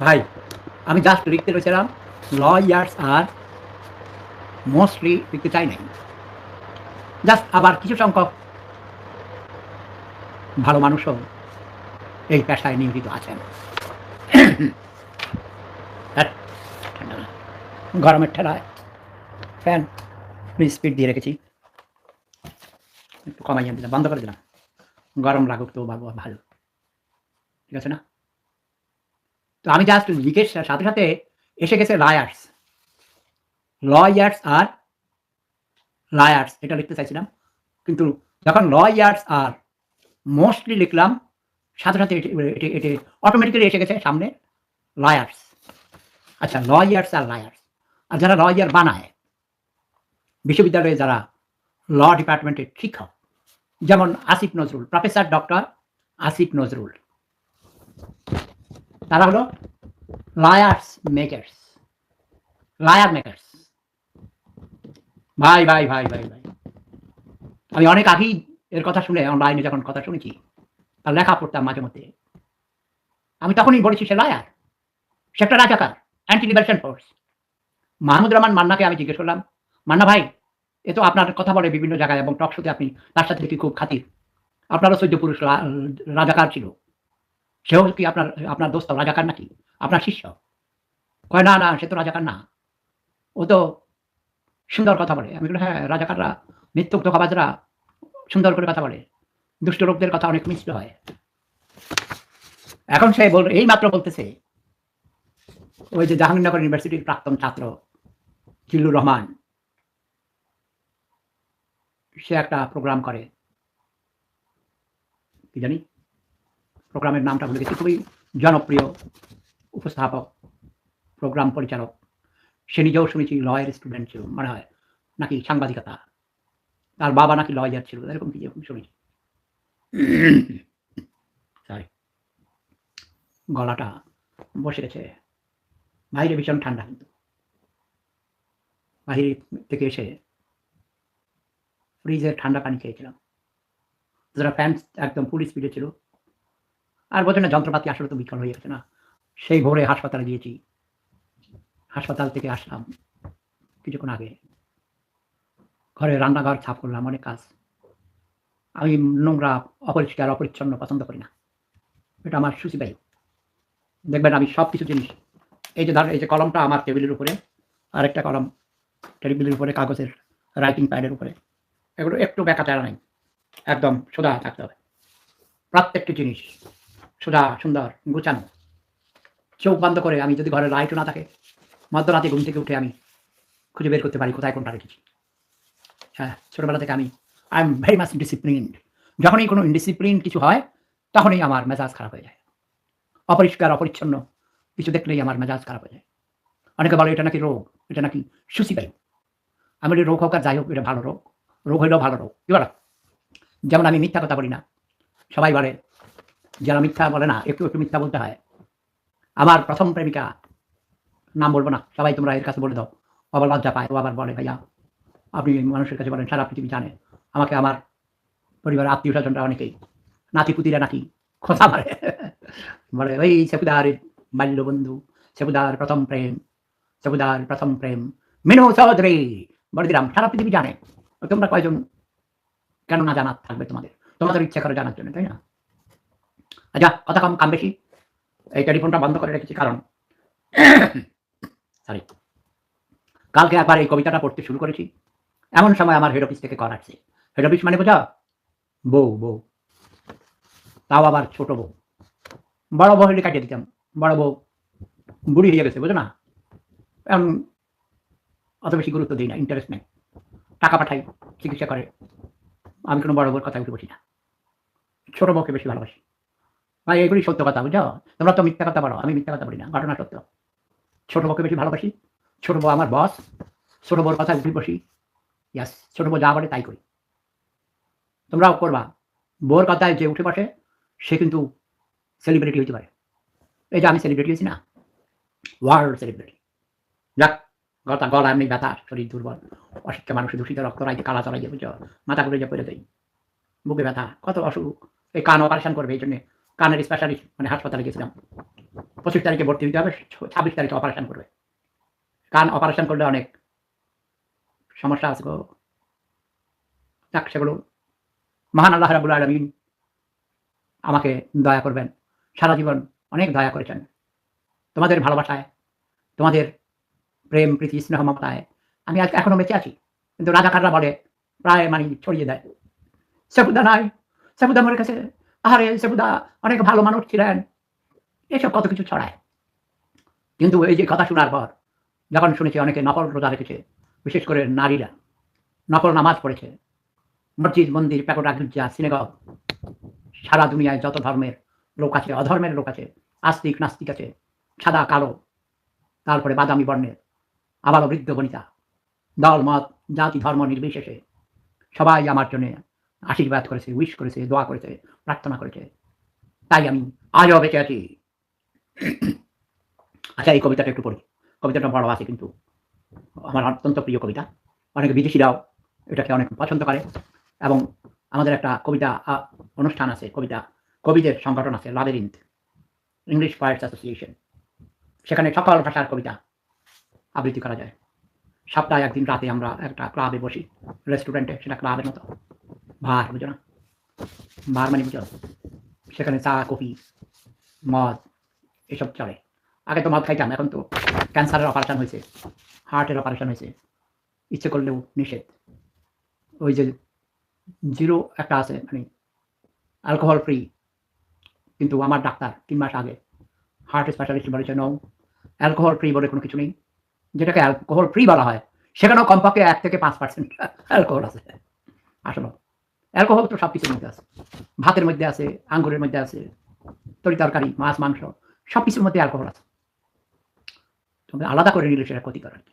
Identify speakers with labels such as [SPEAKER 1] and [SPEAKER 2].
[SPEAKER 1] ভাই আমি জাস্ট লিখতে রয়েছিলাম লয়ার্স আর মোস্টলি লিখতে চাই নাই। জাস্ট আবার কিছু সংখ্যক ভালো মানুষও এই পেশায় নিয়োজিত আছেন। ধ্যাৎ, গরমের ঠেলায় ফ্যান স্পিড দিয়ে রেখেছি। একটু কমাই দিলাম বন্ধ করে দিলাম। গরম লাগুক তো ভালো। ঠিক আছে না? তো আমি জাস্ট লিখে সাথে সাথে এসে গেছে লায়ার্স লয়ার্স আর লায়ার্স এটা লিখতে চাইছিলাম। কিন্তু যখন লয়ার্স আর মোস্টলি লিখলাম, সাথে সাথে এটি অটোমেটিক্যালি এসে গেছে সামনে লয়ার্স আচ্ছা লয়ার্স আর লায়ার্স আর যারা লয়ার বানায়, বিশ্ববিদ্যালয়ে যারা ল ডিপার্টমেন্টের শিক্ষক, যেমন আসিফ নজরুল প্রফেসর ডক্টর আসিফ নজরুল। তারা হলো লায়ার্স মেকার্স লায়ার মেকার্স ভাই ভাই ভাই ভাই ভাই। আমি অনেক আগেই এর কথা শুনে অনলাইনে যখন কথা শুনেছি, তার লেখা পড়তাম মাঝে মধ্যে। আমি তখনই বলেছি, সে লায়ার সে একটা রাজাকার anti liberation force Mahmud Rahman মান্নাকে আমি জিজ্ঞেস করলাম, মান্না ভাই, এ তো আপনার কথা বলে বিভিন্ন জায়গায় এবং টক শোতে আপনি, তার সাথে খুব খাতির। আপনারও চৈদ্য পুরুষ রাজাকার ছিল। সেও কি আপনার আপনার দোস্ত রাজাকার নাকি? আপনার শিষ্য? কয়, না না, সে তো রাজাকার না। ও তো সুন্দর কথা বলে। আমি হ্যাঁ রাজাকাররা মিথ্যুক ধোকাবাজরা সুন্দর করে কথা বলে। দুষ্ট লোকদের কথা অনেক মিশ্র হয়। এখন সে বল, এই মাত্র বলতেছে, ওই যে জাহাঙ্গীরনগর ইউনিভার্সিটির প্রাক্তন ছাত্র জিল্লুর রহমান। সে একটা প্রোগ্রাম করে। কি জানি? প্রোগ্রামের নামটা ভুলে গেছি, খুবই জনপ্রিয় উপস্থাপক, প্রোগ্রাম পরিচালক। সে নিজেও শুনেছি, লয়ের স্টুডেন্ট ছিল, মনে হয়, নাকি সাংবাদিকতা। তার বাবা নাকি লয়ার ছিল, এরকম শুনেছি। সরি গলাটা বসে গেছে। বাইরে ভীষণ ঠান্ডা কিন্তু। বাহির থেকে এসে ফ্রিজের ঠান্ডা পানি খেয়েছিলাম। যারা ফ্যান একদম ফুল স্পিডে ছিল আর বোঝে না, যন্ত্রপাতি আসলে তো বিকল হয়ে গেছে না। সেই ভোরে হাসপাতালে গিয়েছি। হাসপাতাল থেকে আসলাম কিছুক্ষণ আগে। ঘরে রান্নাঘর ছাপ করলাম, অনেক কাজ। আমি নোংরা, অপরিষ্কার, অপরিচ্ছন্ন পছন্দ করি না। এটা আমার সুচিবায়ু দেখবেন আমি সব কিছু জিনিস, এই যে ধর, এই যে কলমটা আমার টেবিলের উপরে আর একটা কলম টেবিলের উপরে, কাগজের রাইটিং প্যাডের উপরে, এগুলো একটু বেকা চারা নাই। একদম সোজা থাকতে হবে। প্রত্যেকটি জিনিস সোজা সুন্দর, গুছানো। চোখ বন্ধ করে আমি যদি ঘরে লাইটও না থাকে, মধ্যরাতে ঘুম থেকে উঠে আমি খুঁজে বের করতে পারি, কোথায় কোনটা রেখেছি। হ্যাঁ ছোটোবেলা থেকে আমি I am very much disciplined যখনই কোনো ইনডিসিপ্লিন কিছু হয়, তখনই আমার মেজাজ খারাপ হয়ে যায়। অপরিষ্কার, অপরিচ্ছন্ন কিছু দেখলেই আমার মেজাজ খারাপ হয়ে যায়। অনেকে বলে, এটা নাকি রোগ? এটা নাকি সুসিবায়ু আমি বলি, রোগ হোক আর যাই হোক, এটা ভালো রোগ। রোগ হইলেও ভালো রোগ। কি বলো? যেমন আমি মিথ্যা কথা বলি না, সবাই বলে যারা মিথ্যা বলে না, একটু একটু মিথ্যা বলতে হয়। আমার প্রথম প্রেমিকা, নাম বলব না, সবাই তোমরা এর কাছে বলে দাও। আবার লজ্জা পায়, ও আবার বলে, ভাইয়া, আপনি মানুষের কাছে বলেন, সারা পৃথিবী জানে। আমাকে আমার পরিবারের আত্মীয় স্বজনরা অনেকেই নাতি পুতিরা নাকি কথা বলে। বলে, ওই সেপুদার বাল্য বন্ধু, সেপুদার প্রথম প্রেম, সেপুদার প্রথম প্রেম, মেনু চৌধুরী বলে দিলাম সারা পৃথিবী জানে। তোমরা কয়জন? কেন না জানা থাকবে তোমাদের। তোমাদের ইচ্ছা করে জানার জন্য, তাই না? আচ্ছা কথা কম, কাম বেশি। এই টেলিফোনটা বন্ধ করে রেখেছি, কারণ সরি কালকে একবার এই কবিতাটা পড়তে শুরু করেছি। এমন সময় আমার হেড অফিস থেকে কল আসছে। হেড অফিস মানে বোঝা? বউ বউ। তাও আবার ছোট বউ। বড় বউ হলে কাটিয়ে দিতাম। বড় বউ বুড়ি হয়ে গেছে, বুঝো না? এখন অত বেশি গুরুত্ব দিই না ইন্টারেস্ট নেই। টাকা পাঠাই, চিকিৎসা করে। আমি কোনো বড় বউর কথা উঠে বসি না। ছোট বউকে বেশি ভালোবাসি। ভাই এগুলি সত্য কথা বুঝো তোমরা তো মিথ্যা কথা বলো, আমি মিথ্যা কথা বলি না, ঘটনা সত্য। ছোট বউকে বেশি ভালোবাসি, ছোট বউ আমার বস ছোট বউর কথা উঠে বসি ইয়াস ছোট বউ যা বলে তাই করি। তোমরাও করবা, বউর কথায় যে উঠে বসে, সে কিন্তু সেলিব্রিটি হইতে পারে। এই যে আমি সেলিব্রিটি হয়েছি না ওয়ার্ল্ড সেলিব্রিটি যাক গতা গলা এমনি ব্যথা, শরীর দুর্বল অশিক্ষা মানুষ, দূষিত রক্ত, রাইতে কালা চড়াই বুঝছ? মাথা ঘুরে যা পড়ে দেয় বুকে ব্যথা, কত অসুখ, এই কান অপারেশন করবে, এই জন্য কানের স্পেশালিস্ট মানে হাসপাতালে গেছিলাম। পঁচিশ তারিখে ভর্তি হতে হবে ছাব্বিশ তারিখে অপারেশন করবে। কান অপারেশন করলে অনেক সমস্যা গো। যাক, সেগুলো মহান আল্লাহ রাবুল আলমিন আমাকে দয়া করবেন। সারা জীবন অনেক দয়া করেছেন। তোমাদের ভালোবাসায়, তোমাদের প্রেম, প্রীতি, স্নেহ, মমতায় আমি আজ এখনও বেঁচে আছি। কিন্তু রাজাকাররা বলে, প্রায় মানে ছড়িয়ে দেয়। সেফুদা নাই সেফুদা মরে গেছে। আহারে সেফুদা অনেক ভালো মানুষ ছিলেন। এসব কত কিছু ছড়ায়। কিন্তু এই যে কথা শোনার পর, যখন শুনেছি অনেকে নকল রোজা রেখেছে, বিশেষ করে নারীরা, নকল নামাজ পড়েছে, মসজিদ, মন্দির, প্যাকোটা গির্জা সিনেগল সারা দুনিয়ায় যত ধর্মের লোক আছে, অধর্মের লোক আছে, আস্তিক, নাস্তিক আছে, সাদা, কালো, তারপরে বাদামি বর্ণের আবারও বৃদ্ধ বনিতা, দল, মত, জাতি, ধর্ম নির্বিশেষে, সবাই আমার জন্য আশীর্বাদ করেছে উইশ করেছে, দোয়া করেছে, প্রার্থনা করেছে। তাই আমি আজও বেঁচে আছি। আচ্ছা এই কবিতাটা একটু পড়ি। কবিতাটা বড় আছে কিন্তু। আমার অত্যন্ত প্রিয় কবিতা। অনেক বিদেশিরাও এটাকে অনেক পছন্দ করে। এবং আমাদের একটা কবিতা অনুষ্ঠান আছে, কবিতা, কবিদের সংগঠন আছে লাবেরিন্থ ইংলিশ পয়েটস অ্যাসোসিয়েশন সেখানে সকল ভাষার কবিতা আবৃত্তি করা যায়। সপ্তাহে একদিন রাতে আমরা একটা ক্লাবে বসি রেস্টুরেন্টে সেটা ক্লাবের মতো। বার বুঝো না? বার মানে বুঝো সেখানে চা, কফি, মদ, এসব চলে। আগে তো মদ খাইতাম, এখন তো ক্যান্সারের অপারেশন হয়েছে হার্টের অপারেশন হয়েছে। ইচ্ছে করলেও নিষেধ। ওই যে জিরো একটা আছে মানে অ্যালকোহল ফ্রি কিন্তু আমার ডাক্তার তিন মাস আগে হার্ট স্পেশালিস্ট বলেছে নো অ্যালকোহল ফ্রি বলে কোনো কিছু নেই। যেটাকে অ্যালকোহল ফ্রি বলা হয়, সেখানেও কমপক্ষে এক থেকে পাঁচ পার্সেন্ট অ্যালকোহল আছে। আসলে অ্যালকোহল তো সব কিছুর মধ্যে আছে। ভাতের মধ্যে আছে, আঙ্গুরের মধ্যে আছে, তরি তরকারি, মাছ, মাংস সব কিছুর মধ্যে অ্যালকোহল আছে। আলাদা করে নিলে সেটা ক্ষতিকর আর কি।